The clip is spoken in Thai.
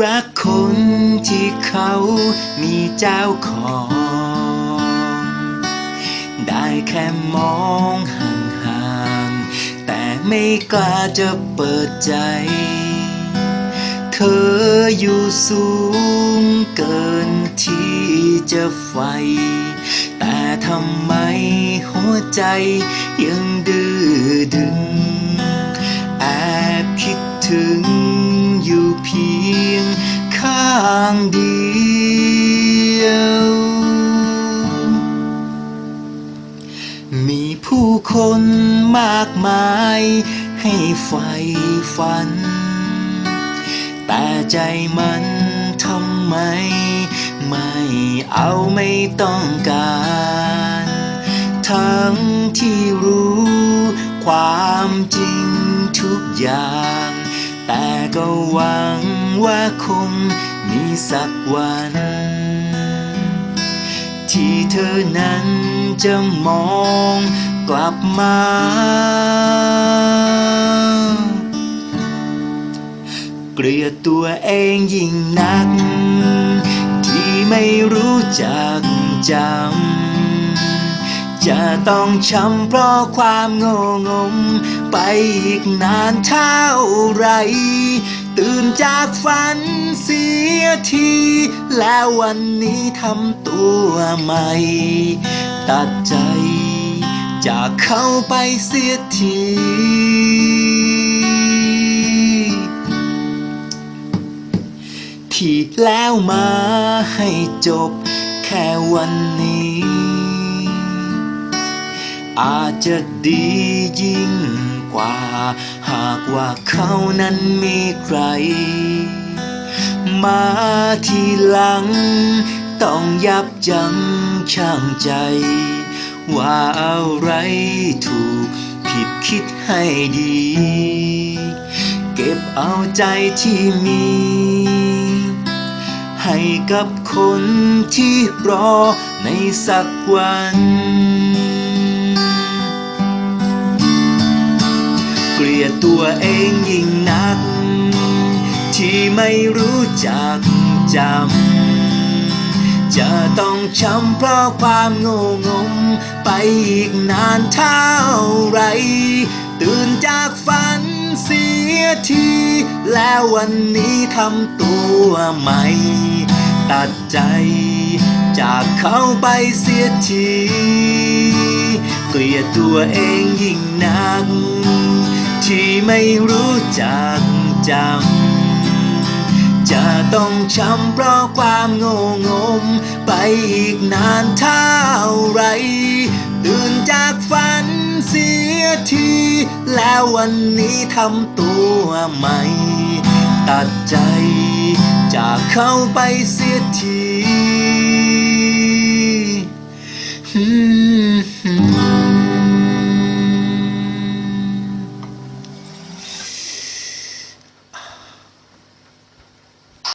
รักคนที่เขามีเจ้าของ ได้แค่มองห่างๆ แต่ไม่กล้าจะเปิดใจ เธออยู่สูงเกินที่จะไฟ แต่ทำไมหัวใจยังดื้อดึง แอบคิดถึง อยู่เพียงข้างเดียว มีผู้คนมากมายให้ใฝ่ฝัน แต่ใจมันทำไม ไม่เอาไม่ต้องการ ทั้งที่รู้ความจริงทุกอย่าง แต่ก็หวังว่าคงมีสักวัน ที่เธอนั้นจะมองกลับมา เกลียดตัวเองยิ่งนัก ที่ไม่รู้จักจำ จะต้องช้ำเพราะความโง่งม ไปอีกนานเท่าไร ตื่นจากฝันเสียที แล้ววันนี้ทำตัวใหม่ ตัดใจจากเขาไปเสียทีที่แล้วมาให้จบ แค่วันนี้ อาจจะดียิ่งกว่า หากว่าเขานั้นมีใคร มาทีหลัง ต้องยับยั้งชั่งใจ ว่าอะไรถูกผิดคิดให้ดี เก็บเอาใจที่มี ให้กับคนที่รอในสักวัน ยดตัวเองยิ่งนัก ที่ไม่รู้จักจำ จะต้องช้ำเพราะความโง่งม ไปอีกนานเท่าไร ตื่นจากฝันเสียที แล้ววันนี้ทำตัวใหม่ตัดใจ จากเขาไปเสียทีเกลียดตัวเองยิ่งนัก ที่ไม่รู้จักจำ จะต้องช้ำเพราะความโง่งม ไปอีกนานเท่าไรตื่นจากฝันเสียที แล้ววันนี้ทำตัวใหม่ ตัดใจจากเขาไปเสียที